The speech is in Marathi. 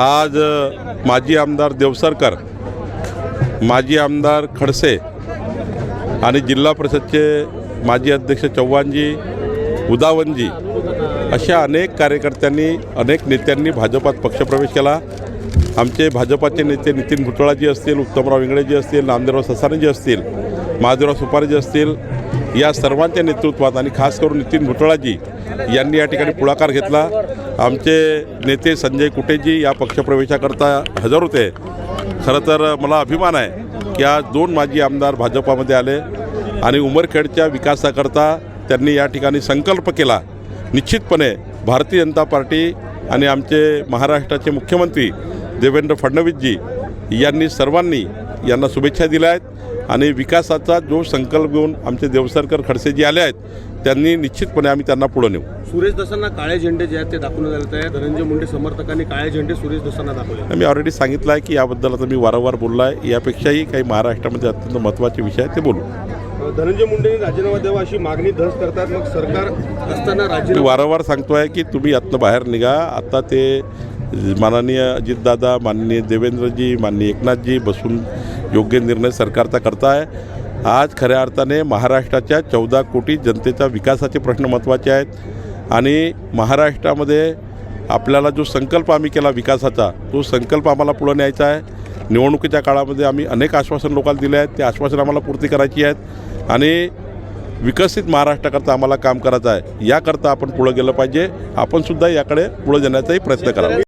आज माजी आमदार देवसरकर माजी आमदार खडसे आणि जिल्हा परिषदचे माजी अध्यक्ष चव्हाणजी उदावनजी अशा अनेक कार्यकर्त्यांनी अनेक नेत्यांनी भाजपात पक्षप्रवेश केला. आमचे भाजपाचे नेते नितीन भुतळाजी असतील उत्तमराव इंगळेजी असतील नामदेवराव ससानेजी असतील महादेवराव सुपारेजी असतील या सर्वांच्या नेतृत्वात आणि खास करून नितीन भुतळाजी यांनी या ठिकाणी पुढाकार घेतला. आमचे नेते संजय कुटेजी या पक्षप्रवेशाकरता हजर होते. खरं तर मला अभिमान आहे की आज दोन माजी आमदार भाजपामध्ये आले आणि उमरखेडच्या विकासाकरता त्यांनी या ठिकाणी संकल्प केला. निश्चितपणे भारतीय जनता पार्टी आणि आमचे महाराष्ट्राचे मुख्यमंत्री देवेंद्र फडणवीसजी यांनी सर्वांनी यांना शुभेच्छा दिल्या आहेत. आणि विकासाचा जो संकल्प घेऊन आमचे देवसरकर खडसेजी आले आहेत त्यांनी निश्चितपणे आम्ही त्यांना पुढं नेऊ. सुरेश दसांना काळे झेंडे जे आहेत ते दाखवण्यात आले आहे धनंजय मुंडे समर्थकांनी काळे झेंडे सुरेश दसांना दाखवले मी ऑलरेडी सांगितलं आहे की याबद्दल आता मी वारंवार बोललो आहे. यापेक्षाही काही महाराष्ट्रामध्ये अत्यंत महत्त्वाचे विषय आहेत ते बोलू. धनंजय मुंडेंनी राजीनामा द्यावा अशी मागणी धस करतात. मग सरकार असताना राजीनामा वारंवार सांगतो आहे की तुम्ही यातनं बाहेर निघा. आता ते माननीय अजितदादा माननीय देवेंद्रजी माननीय एकनाथजी बसून योग्य निर्णय सरकारचा करता आहे. आज खऱ्या अर्थाने महाराष्ट्राच्या चौदा कोटी जनतेचा विकासाचे प्रश्न महत्त्वाचे आहेत. आणि महाराष्ट्रामध्ये आपल्याला जो संकल्प आम्ही केला विकासाचा तो संकल्प आम्हाला पुढं न्यायचा आहे. निवडणुकीच्या काळामध्ये आम्ही अनेक आश्वासन लोकांना दिले आहेत. ते आश्वासन आम्हाला पूर्ती करायची आहेत. आणि विकसित महाराष्ट्राकरता आम्हाला काम करायचं आहे. याकरता आपण पुढं गेलं पाहिजे. आपणसुद्धा याकडे पुढं जाण्याचाही प्रयत्न करावा.